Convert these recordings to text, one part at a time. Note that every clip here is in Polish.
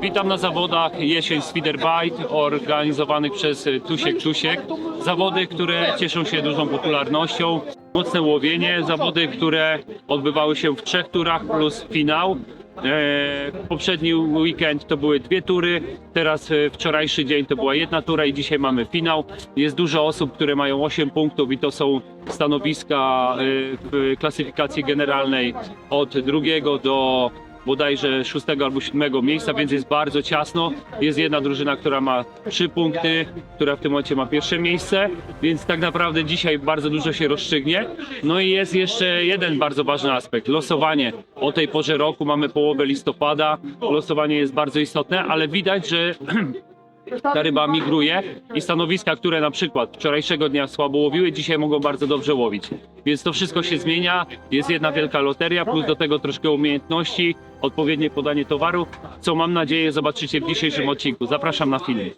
Witam na zawodach jesień Spiderbite organizowanych przez Tusiek Tusiek. Zawody, które cieszą się dużą popularnością. Mocne łowienie, zawody, które odbywały się w trzech turach plus finał. E, poprzedni weekend to były dwie tury, teraz e, wczorajszy dzień to była jedna tura i dzisiaj mamy finał. Jest dużo osób, które mają 8 punktów i to są stanowiska e, w klasyfikacji generalnej od drugiego do bodajże szóstego albo siódmego miejsca, więc jest bardzo ciasno. Jest jedna drużyna, która ma trzy punkty, która w tym momencie ma pierwsze miejsce, więc tak naprawdę dzisiaj bardzo dużo się rozstrzygnie. No i jest jeszcze jeden bardzo ważny aspekt, losowanie. O tej porze roku mamy połowę listopada, losowanie jest bardzo istotne, ale widać, że ta ryba migruje i stanowiska, które na przykład wczorajszego dnia słabo łowiły, dzisiaj mogą bardzo dobrze łowić. Więc to wszystko się zmienia, jest jedna wielka loteria, plus do tego troszkę umiejętności, odpowiednie podanie towaru, co mam nadzieję zobaczycie w dzisiejszym odcinku. Zapraszam na film.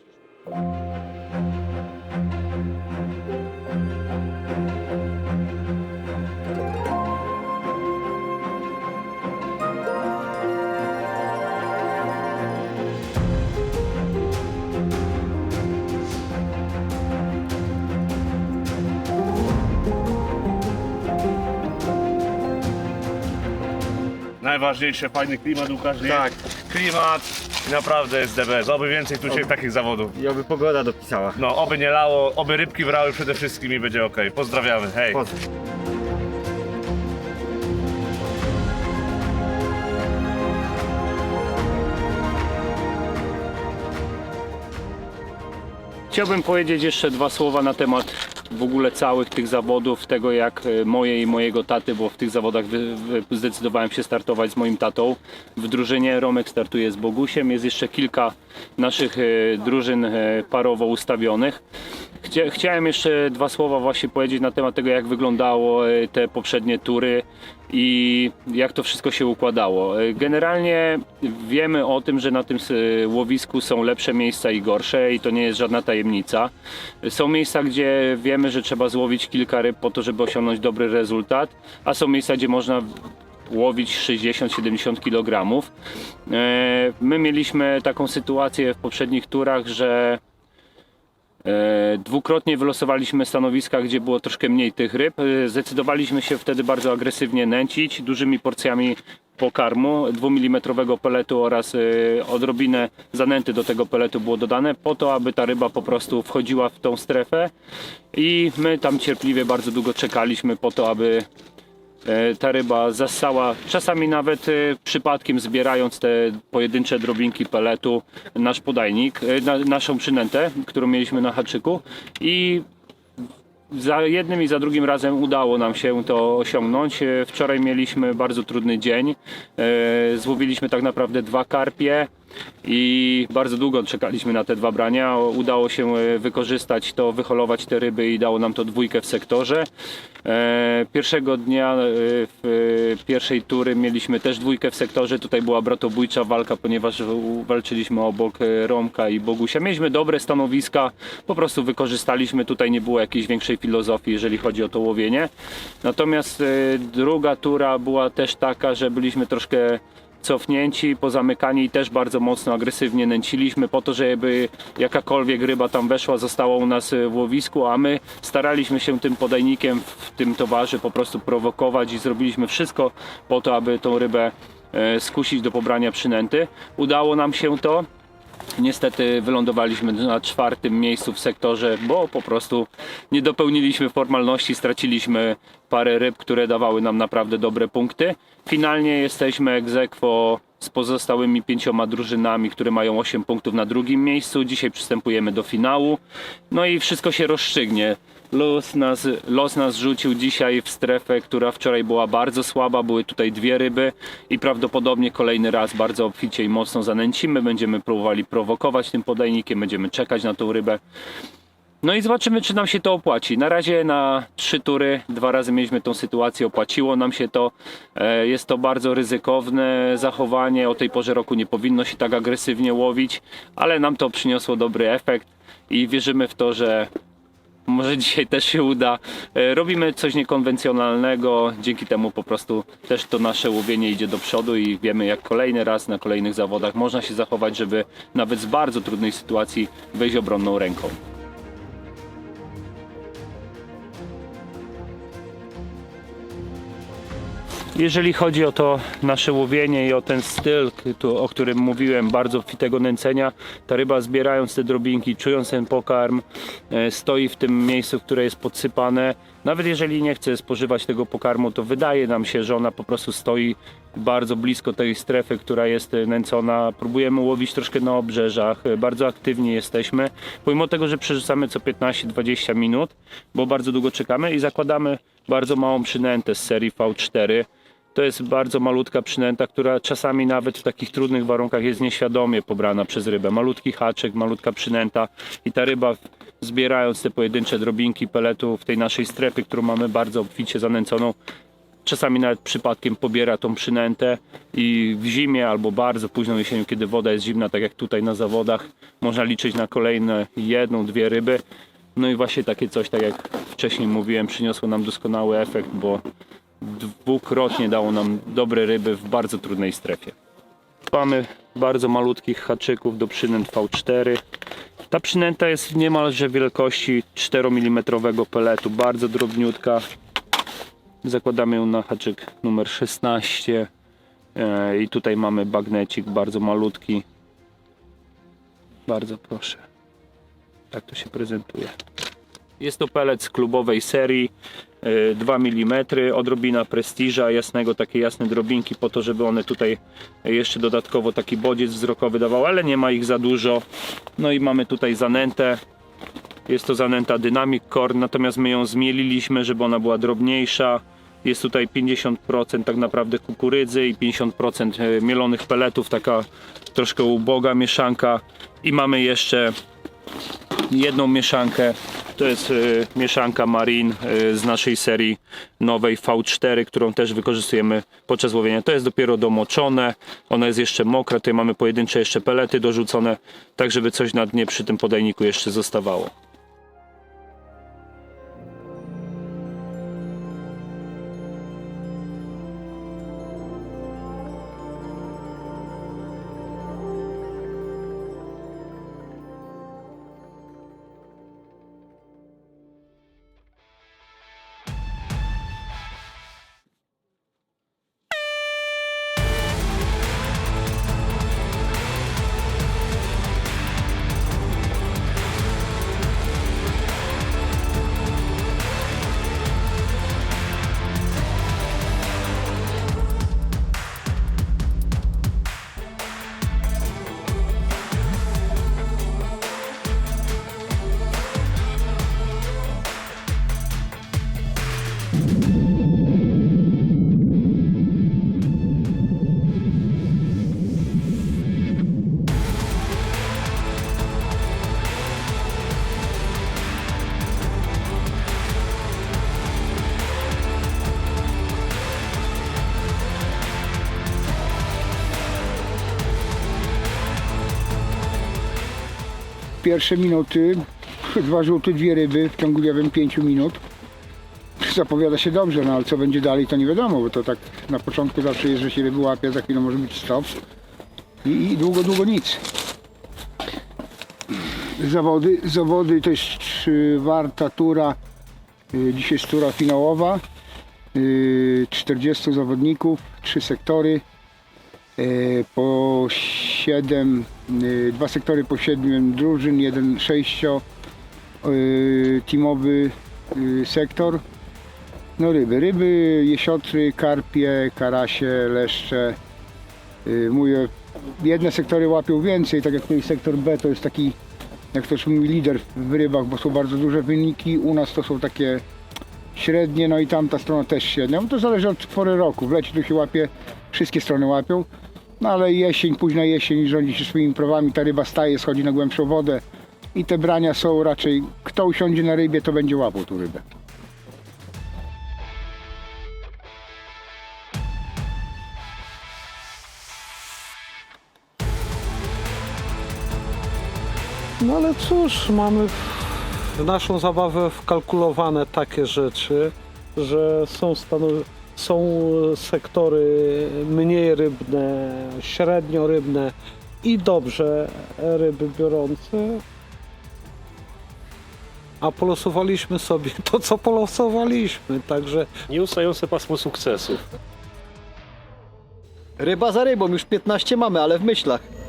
Najważniejsze, fajny klimat Łukasz, nie? Tak. Klimat i naprawdę jest DBS. Oby więcej tu się takich zawodów. I oby pogoda dopisała. No, oby nie lało, oby rybki brały przede wszystkim i będzie ok. Pozdrawiamy, hej. Pozdro. Chciałbym powiedzieć jeszcze dwa słowa na temat w ogóle całych tych zawodów, tego jak e, moje i mojego taty, bo w tych zawodach zdecydowałem się startować z moim tatą. W drużynie Romek startuje z Bogusiem, jest jeszcze kilka naszych e, drużyn e, parowo ustawionych. Chcia, chciałem jeszcze dwa słowa właśnie powiedzieć na temat tego, jak wyglądało e, te poprzednie tury i jak to wszystko się układało. Generalnie wiemy o tym, że na tym łowisku są lepsze miejsca i gorsze i to nie jest żadna tajemnica. Są miejsca, gdzie wiemy, że trzeba złowić kilka ryb po to, żeby osiągnąć dobry rezultat, a są miejsca, gdzie można łowić 60-70 kg. E, My mieliśmy taką sytuację w poprzednich turach, że E, Dwukrotnie wylosowaliśmy stanowiska, gdzie było troszkę mniej tych ryb. E, Zdecydowaliśmy się wtedy bardzo agresywnie nęcić dużymi porcjami pokarmu, 2 mm peletu oraz odrobinę zanęty do tego peletu było dodane po to, aby ta ryba po prostu wchodziła w tą strefę i my tam cierpliwie bardzo długo czekaliśmy po to, aby ta ryba zassała, czasami nawet e, przypadkiem zbierając te pojedyncze drobinki peletu, nasz podajnik, e, na, naszą przynętę, którą mieliśmy na haczyku i za jednym i za drugim razem udało nam się to osiągnąć. E, Wczoraj mieliśmy bardzo trudny dzień. E, Złowiliśmy tak naprawdę dwa karpie i bardzo długo czekaliśmy na te dwa brania. Udało się e, wykorzystać to, wyholować te ryby i dało nam to dwójkę w sektorze. E, Pierwszego dnia e, w pierwszej tury mieliśmy też dwójkę w sektorze. Tutaj była bratobójcza walka, ponieważ walczyliśmy obok Romka i Bogusia. Mieliśmy dobre stanowiska, po prostu wykorzystaliśmy. Tutaj nie było jakiejś większej filozofii, jeżeli chodzi o to łowienie. Natomiast druga tura była też taka, że byliśmy troszkę cofnięci, pozamykani i też bardzo mocno agresywnie nęciliśmy po to, żeby jakakolwiek ryba tam weszła, została u nas e, w łowisku, a my staraliśmy się tym podajnikiem w tym towarze po prostu prowokować i zrobiliśmy wszystko po to, aby tą rybę e, skusić do pobrania przynęty. Udało nam się to. Niestety wylądowaliśmy na czwartym miejscu w sektorze, bo po prostu nie dopełniliśmy formalności, straciliśmy parę ryb, które dawały nam naprawdę dobre punkty. Finalnie jesteśmy aequo z pozostałymi pięcioma drużynami, które mają 8 punktów na drugim miejscu. Dzisiaj przystępujemy do finału. No i wszystko się rozstrzygnie. Los nas, los nas rzucił dzisiaj w strefę, która wczoraj była bardzo słaba. Były tutaj dwie ryby i prawdopodobnie kolejny raz bardzo obficie i mocno zanęcimy. Będziemy próbowali prowokować tym podajnikiem, będziemy czekać na tą rybę. No i zobaczymy, czy nam się to opłaci. Na razie na trzy tury, dwa razy mieliśmy tą sytuację, opłaciło nam się to. E, Jest to bardzo ryzykowne zachowanie. O tej porze roku nie powinno się tak agresywnie łowić, ale nam to przyniosło dobry efekt i wierzymy w to, że Może dzisiaj też się uda. E, Robimy coś niekonwencjonalnego, dzięki temu po prostu też to nasze łowienie idzie do przodu i wiemy jak kolejny raz na kolejnych zawodach można się zachować, żeby nawet z bardzo trudnej sytuacji wejść obronną ręką. Jeżeli chodzi o to nasze łowienie i o ten styl, o którym mówiłem, bardzo fitego nęcenia, ta ryba zbierając te drobinki, czując ten pokarm, e, stoi w tym miejscu, które jest podsypane. Nawet jeżeli nie chce spożywać tego pokarmu, to wydaje nam się, że ona po prostu stoi bardzo blisko tej strefy, która jest nęcona. Próbujemy łowić troszkę na obrzeżach, bardzo aktywni jesteśmy, pomimo tego, że przerzucamy co 15-20 minut, bo bardzo długo czekamy i zakładamy bardzo małą przynętę z serii V4. To jest bardzo malutka przynęta, która czasami nawet w takich trudnych warunkach jest nieświadomie pobrana przez rybę. Malutki haczyk, malutka przynęta i ta ryba zbierając te pojedyncze drobinki peletu w tej naszej strefie, którą mamy bardzo obficie zanęconą, czasami nawet przypadkiem pobiera tą przynętę i w zimie albo bardzo późną jesienią, kiedy woda jest zimna, tak jak tutaj na zawodach, można liczyć na kolejne jedną, dwie ryby. No i właśnie takie coś, tak jak wcześniej mówiłem, przyniosło nam doskonały efekt, bo dwukrotnie dało nam dobre ryby w bardzo trudnej strefie. Mamy bardzo malutkich haczyków do przynęt V4. Ta przynęta jest niemalże wielkości 4 mm peletu, bardzo drobniutka. Zakładamy ją na haczyk numer 16. E, I tutaj mamy bagnecik bardzo malutki. Bardzo proszę. Tak to się prezentuje. Jest to pelet z klubowej serii. E, 2 mm, odrobina prestiża, jasnego, takie jasne drobinki po to, żeby one tutaj jeszcze dodatkowo taki bodziec wzrokowy dawały, ale nie ma ich za dużo. No i mamy tutaj zanętę. Jest to zanęta Dynamic Core, natomiast my ją zmieliliśmy, żeby ona była drobniejsza. Jest tutaj 50% tak naprawdę kukurydzy i 50% mielonych peletów, taka troszkę uboga mieszanka. I mamy jeszcze jedną mieszankę. To jest y, mieszanka Marine y, z naszej serii nowej V4, którą też wykorzystujemy podczas łowienia. To jest dopiero domoczone, ona jest jeszcze mokra, tutaj mamy pojedyncze jeszcze pelety dorzucone, tak żeby coś na dnie przy tym podajniku jeszcze zostawało. Pierwsze minuty dwa żółte, dwie ryby w ciągu nie wiem, pięciu minut. Zapowiada się dobrze, no ale co będzie dalej to nie wiadomo, bo to tak na początku zawsze jest, że się ryby łapie, za chwilę może być stop i, i długo, długo nic. Zawody, zawody to jest czwarta tura, y, dzisiaj jest tura finałowa, y, 40 zawodników, trzy sektory, y, po 7, dwa sektory po 7 drużyn, jeden sześcio y, teamowy y, sektor. No ryby, ryby, jesiotry, karpie, karasie, leszcze. Y, Mówię, jedne sektory łapią więcej, tak jak tutaj sektor B to jest taki, jak to się mówi, lider w rybach, bo są bardzo duże wyniki. U nas to są takie średnie, no i tamta strona też średnia. No to zależy od pory roku. W lecie tu się łapie, wszystkie strony łapią. No ale jesień, późna jesień rządzi się swoimi prawami, ta ryba staje, schodzi na głębszą wodę i te brania są raczej, kto usiądzie na rybie, to będzie łapał tu rybę. No ale cóż, mamy w naszą zabawę wkalkulowane takie rzeczy, że są, stanow- są sektory mniej rybne, średnio rybne i dobrze ryby biorące. A polosowaliśmy sobie to, co polosowaliśmy, także Nieustające pasmo sukcesu. Ryba za rybą, już 15 mamy, ale w myślach.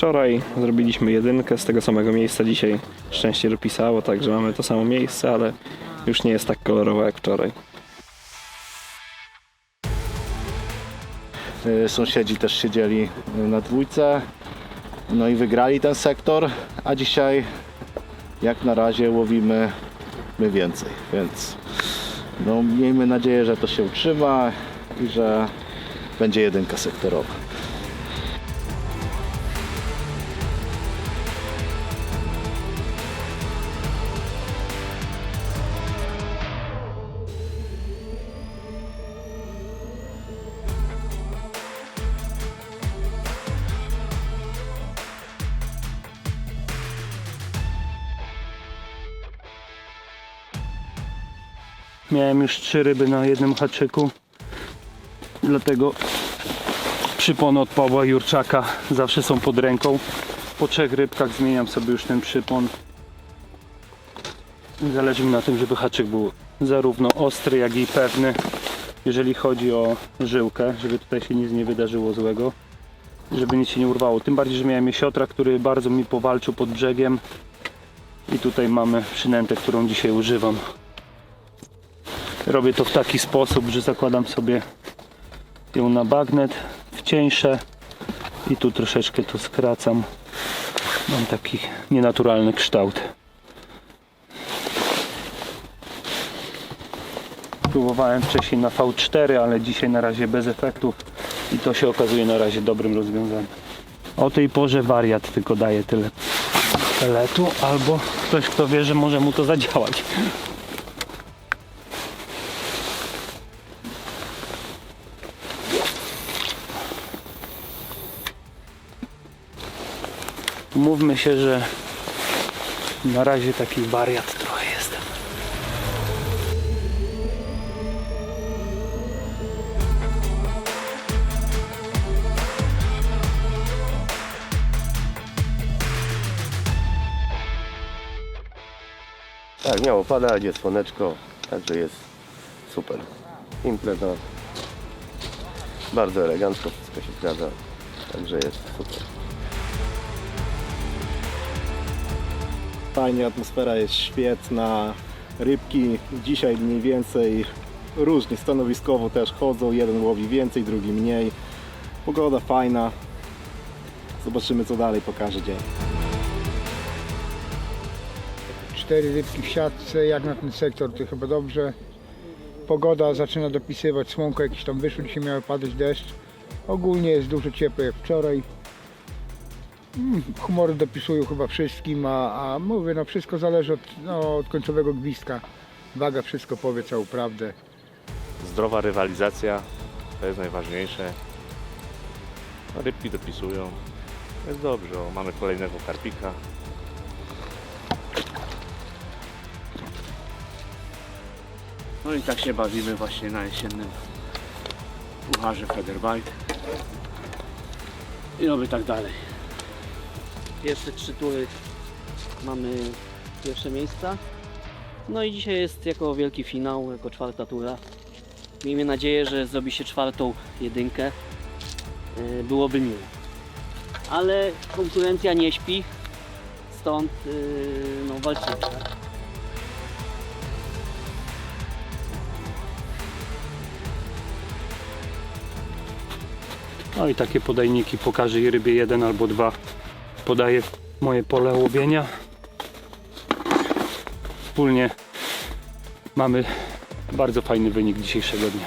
Wczoraj zrobiliśmy jedynkę z tego samego miejsca, dzisiaj szczęście dopisało, także mamy to samo miejsce, ale już nie jest tak kolorowo jak wczoraj. Y, Sąsiedzi też siedzieli na dwójce, no i wygrali ten sektor, a dzisiaj jak na razie łowimy my więcej, więc no, miejmy nadzieję, że to się utrzyma i że będzie jedynka sektorowa. Miałem już trzy ryby na jednym haczyku. Dlatego przypony od Pawła Jurczaka zawsze są pod ręką. Po trzech rybkach zmieniam sobie już ten przypon. Zależy mi na tym, żeby haczyk był zarówno ostry, jak i pewny. Jeżeli chodzi o żyłkę, żeby tutaj się nic nie wydarzyło złego. Żeby nic się nie urwało. Tym bardziej, że miałem jesiotra, który bardzo mi powalczył pod brzegiem. I tutaj mamy przynętę, którą dzisiaj używam. Robię to w taki sposób, że zakładam sobie ją na bagnet w cieńsze i tu troszeczkę to skracam. Mam taki nienaturalny kształt. Próbowałem wcześniej na V4, ale dzisiaj na razie bez efektów i to się okazuje na razie dobrym rozwiązaniem. O tej porze wariat tylko daje tyle peletu, albo ktoś kto wie, że może mu to zadziałać. Mówmy się, że na razie taki wariat trochę jestem. Tak, miało padać, jest słoneczko, także jest super. Impreza bardzo elegancko, wszystko się zgadza, także jest super. Fajnie, atmosfera jest świetna, rybki dzisiaj mniej więcej różnie, stanowiskowo też chodzą, jeden łowi więcej, drugi mniej. Pogoda fajna, zobaczymy co dalej pokaże dzień. Cztery rybki w siatce, jak na ten sektor to chyba dobrze. Pogoda zaczyna dopisywać, słonko jakieś tam wyszło, dzisiaj miały padać deszcz. Ogólnie jest dużo ciepło jak wczoraj. Mm, Humory dopisują chyba wszystkim, a, a mówię, no wszystko zależy od, no, od końcowego gwizdka. Waga wszystko powie całą prawdę. Zdrowa rywalizacja, to jest najważniejsze. No, Rybki dopisują. Jest dobrze, o, mamy kolejnego karpika. No i tak się bawimy właśnie na jesiennym pucharze Federbite. I oby tak dalej. Pierwsze trzy tury mamy pierwsze miejsca. No i dzisiaj jest jako wielki finał, jako czwarta tura. Miejmy nadzieję, że zrobi się czwartą jedynkę. Yy, Byłoby miło. Ale konkurencja nie śpi, stąd yy, no, walczymy. tak? No i takie podajniki po każdej rybie jeden albo dwa podaję moje pole łowienia. Wspólnie mamy bardzo fajny wynik dzisiejszego dnia.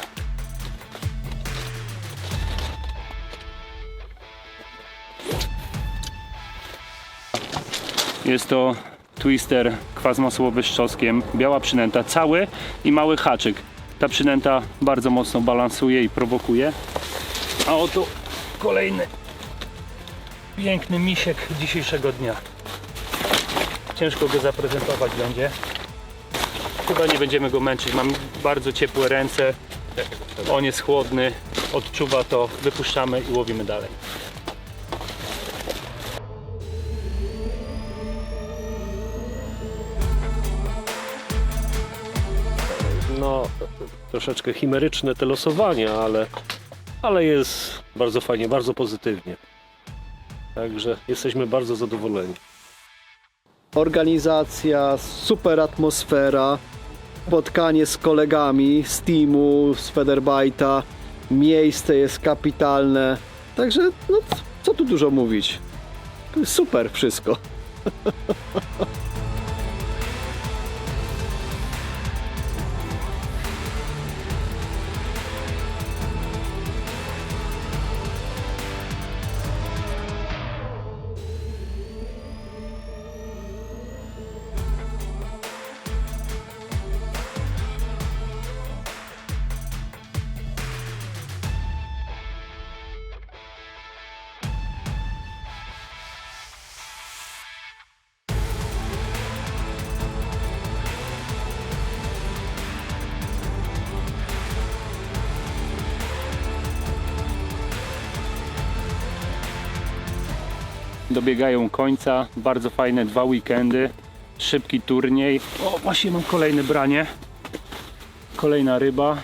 Jest to twister kwas masłowy z czosnkiem, biała przynęta, cały i mały haczyk. Ta przynęta bardzo mocno balansuje i prowokuje. A oto kolejny Piękny misiek dzisiejszego dnia. Ciężko go zaprezentować będzie. Chyba nie będziemy go męczyć. Mam bardzo ciepłe ręce. On jest chłodny, odczuwa to, wypuszczamy i łowimy dalej. No, troszeczkę chimeryczne te losowania, ale, ale jest bardzo fajnie, bardzo pozytywnie. Także jesteśmy bardzo zadowoleni. Organizacja, super atmosfera, spotkanie z kolegami z teamu, z Federbajta, miejsce jest kapitalne. Także, no co tu dużo mówić. Super wszystko. dobiegają końca. Bardzo fajne dwa weekendy. Szybki turniej. O, właśnie mam kolejne branie. Kolejna ryba.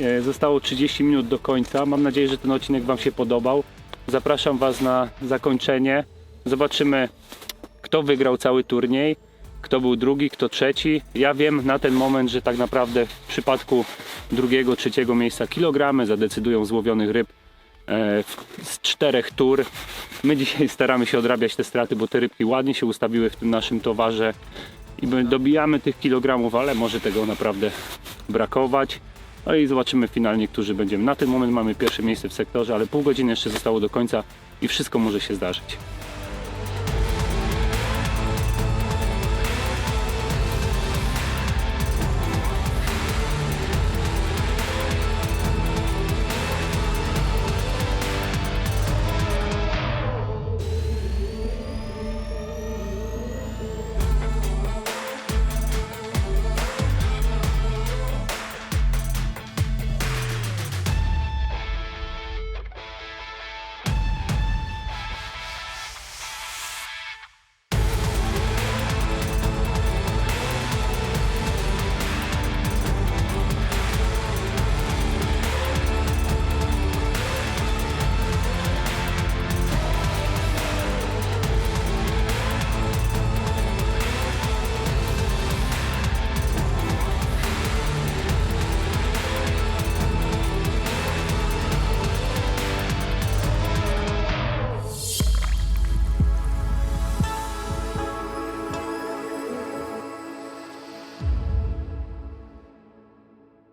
E, Zostało 30 minut do końca. Mam nadzieję, że ten odcinek Wam się podobał. Zapraszam Was na zakończenie. Zobaczymy, kto wygrał cały turniej, kto był drugi, kto trzeci. Ja wiem na ten moment, że tak naprawdę w przypadku drugiego, trzeciego miejsca kilogramy zadecydują złowionych ryb z czterech tur. My dzisiaj staramy się odrabiać te straty, bo te rybki ładnie się ustawiły w tym naszym towarze i my dobijamy tych kilogramów, ale może tego naprawdę brakować. No i zobaczymy finalnie, którzy będziemy. Na ten moment mamy pierwsze miejsce w sektorze, ale pół godziny jeszcze zostało do końca i wszystko może się zdarzyć.